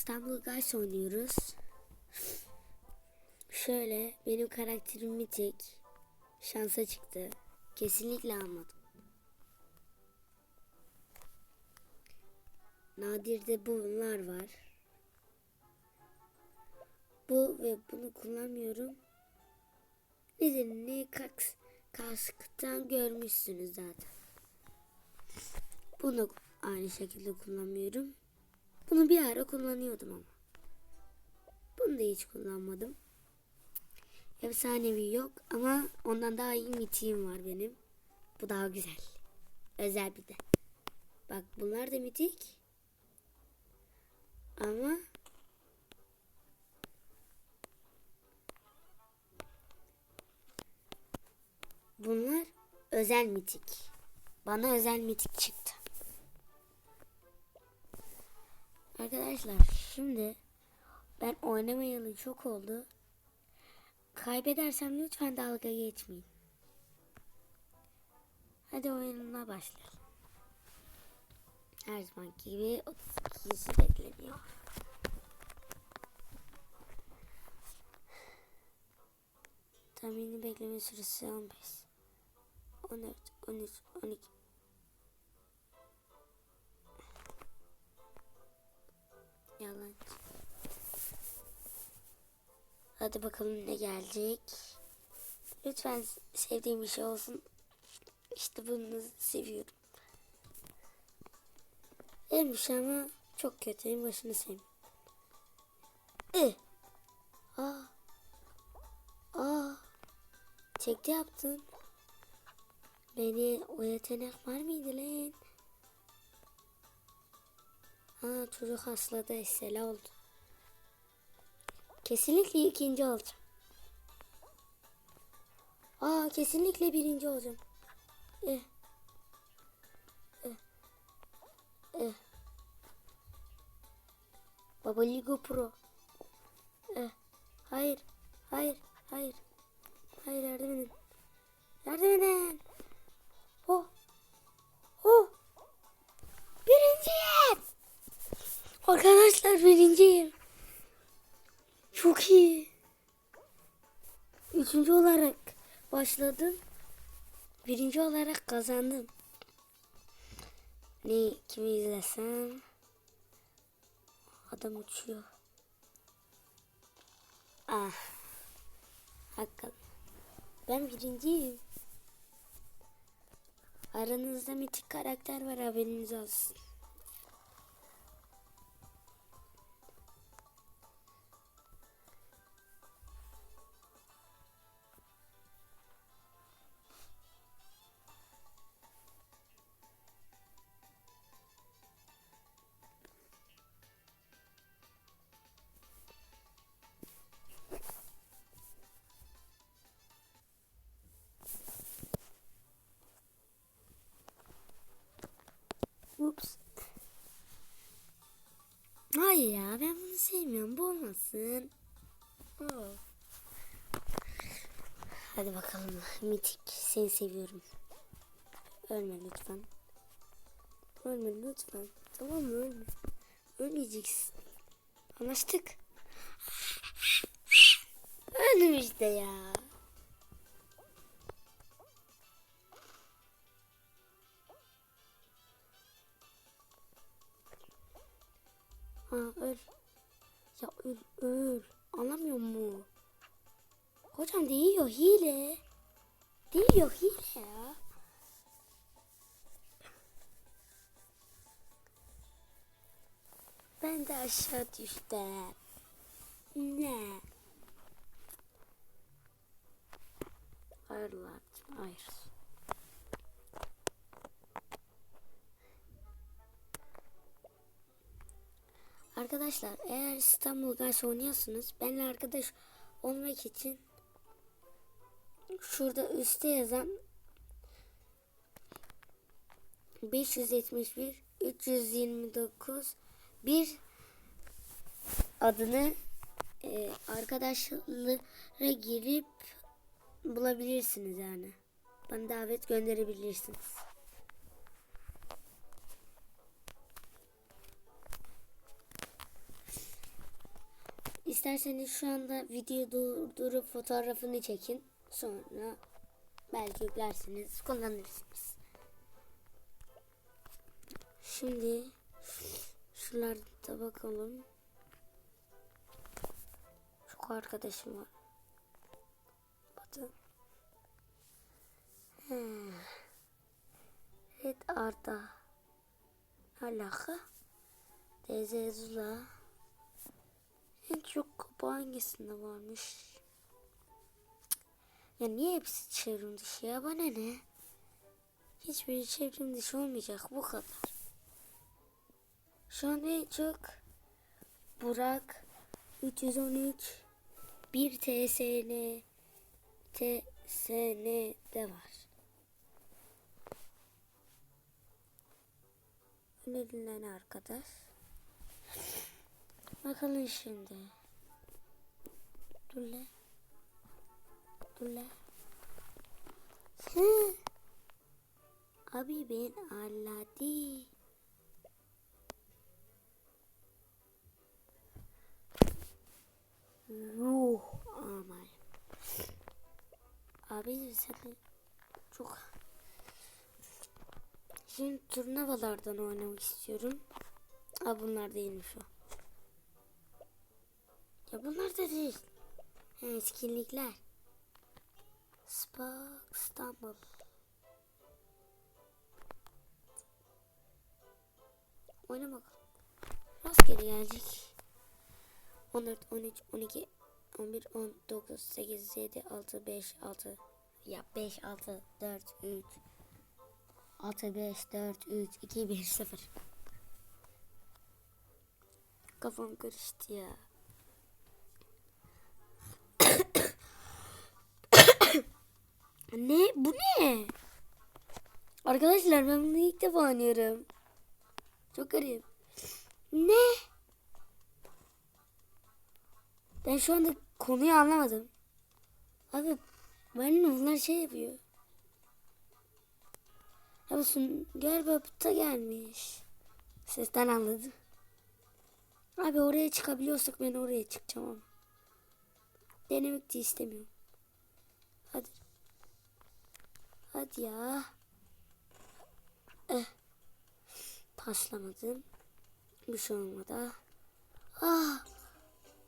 İstanbul Guys oynuyoruz. Şöyle benim karakterim Mitik. Şansa çıktı. Kesinlikle almadım. Nadir'de bunlar var. Bu ve bunu kullanmıyorum. Nedenini kaks, kasktan görmüşsünüz zaten. Bunu aynı şekilde kullanmıyorum. Bunu bir ara kullanıyordum ama. Bunu da hiç kullanmadım. Efsanevi yok ama ondan daha iyi mitiğim var benim. Bu daha güzel. Özel bir de. Bak bunlar da mitik. Ama bunlar özel mitik. Bana özel mitik çıktı. Arkadaşlar şimdi ben oynamayalı çok oldu. Kaybedersem lütfen dalga geçmeyin. Hadi oyununa başlayalım. Her zaman gibi 32 kişi bekleniyor. Tahmini bekleme süresi 15. 14, 13, 12. Yalan. Hadi bakalım ne gelecek. Lütfen sevdiğim bir şey olsun. İşte bunu seviyorum. Elmiş ama çok kötü. En başını sevmiyorum. Eh. Aa. Aa. Çekti yaptın. Beni o yetenek var mıydı lan? Ha çocuk hasladı esele oldu. Kesinlikle ikinci olacağım. Aa kesinlikle birinci olacağım. Eh. Eh. Eh. Baba Ligo Pro. Eh. Hayır. Hayır. Hayır. Hayır yardım edin. Yardım edin. Arkadaşlar birinciyim. Çok iyi. Üçüncü olarak başladım. Birinci olarak kazandım. Ne kimi izlesem? Adam uçuyor. Ah. Hakikaten. Ben birinciyim. Aranızda mitik karakter var haberiniz olsun. Ben bunu sevmiyorum. Bu olmasın. Oh. Hadi bakalım. Mitik. Seni seviyorum. Ölme lütfen. Ölme lütfen. Tamam mı ölme. Ölmeyeceksin. Anlaştık. Öldüm işte ya. Ha öl. Ya öl öl. Anlamıyor mu? Hocam değiyor hile. Değiyor hile ya. Ben de aşağı düştüm. Ne? Hayır lan. Hayır. Arkadaşlar eğer İstanbul Guys oynuyorsunuz benimle arkadaş olmak için şurada üstte yazan 571 329 bir adını e, arkadaşlara girip bulabilirsiniz yani. Bana davet gönderebilirsiniz. İsterseniz şu anda video durdurup fotoğrafını çekin. Sonra belki yüklersiniz, kullanırsınız. Şimdi şuralarda bakalım. Çok arkadaşım var. Bakın. Hmm. Arda. Alaka. Teyze. En çok kapı hangisinde varmış? Ya niye hepsi çevrim dışı ya? Bana ne? Hiçbiri çevrim dışı olmayacak bu kadar. Şu an en çok Burak 313 bir TSN TSN'de var. Önerilen arkadaş. Bakalım şimdi. Dur lan. Dur lan. Abi ben anladım. Ruh aman. Abi sen çok Şimdi turnuvalardan oynamak istiyorum. Aa bunlar değilmiş o. Ya bunlar da değil. He, etkinlikler. Spark İstanbul. Oyna bakalım. Rastgele gelecek. 14, 13, 12, 11, 10, 9, 8, 7, 6, 5, 6. Ya 5, 6, 4, 3. 6, 5, 4, 3, 2, 1, 0. Kafam karıştı ya. Ne? Bu ne? Arkadaşlar ben bunu ilk defa oynuyorum. Çok garip. Ne? Ben şu anda konuyu anlamadım. Abi ben bunlar şey yapıyor. Abi Sünger Bob'ta gelmiş. Sesten anladım. Abi oraya çıkabiliyorsak ben oraya çıkacağım. Denemek de istemiyorum. Hadi. Hadi ya. Eh. Paslamadım. Bir şey olmadı. Ah.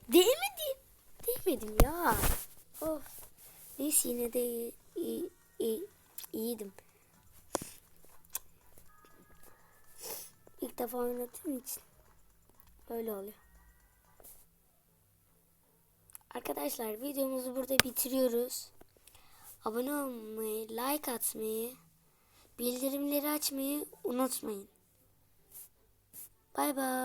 Değmedim. Değmedim ya. Of. Neyse yine de iyi, iyi, iyi, iyiydim. İlk defa oynadığım için öyle oluyor. Arkadaşlar videomuzu burada bitiriyoruz. Abone olmayı, like atmayı, bildirimleri açmayı unutmayın. Bay bay.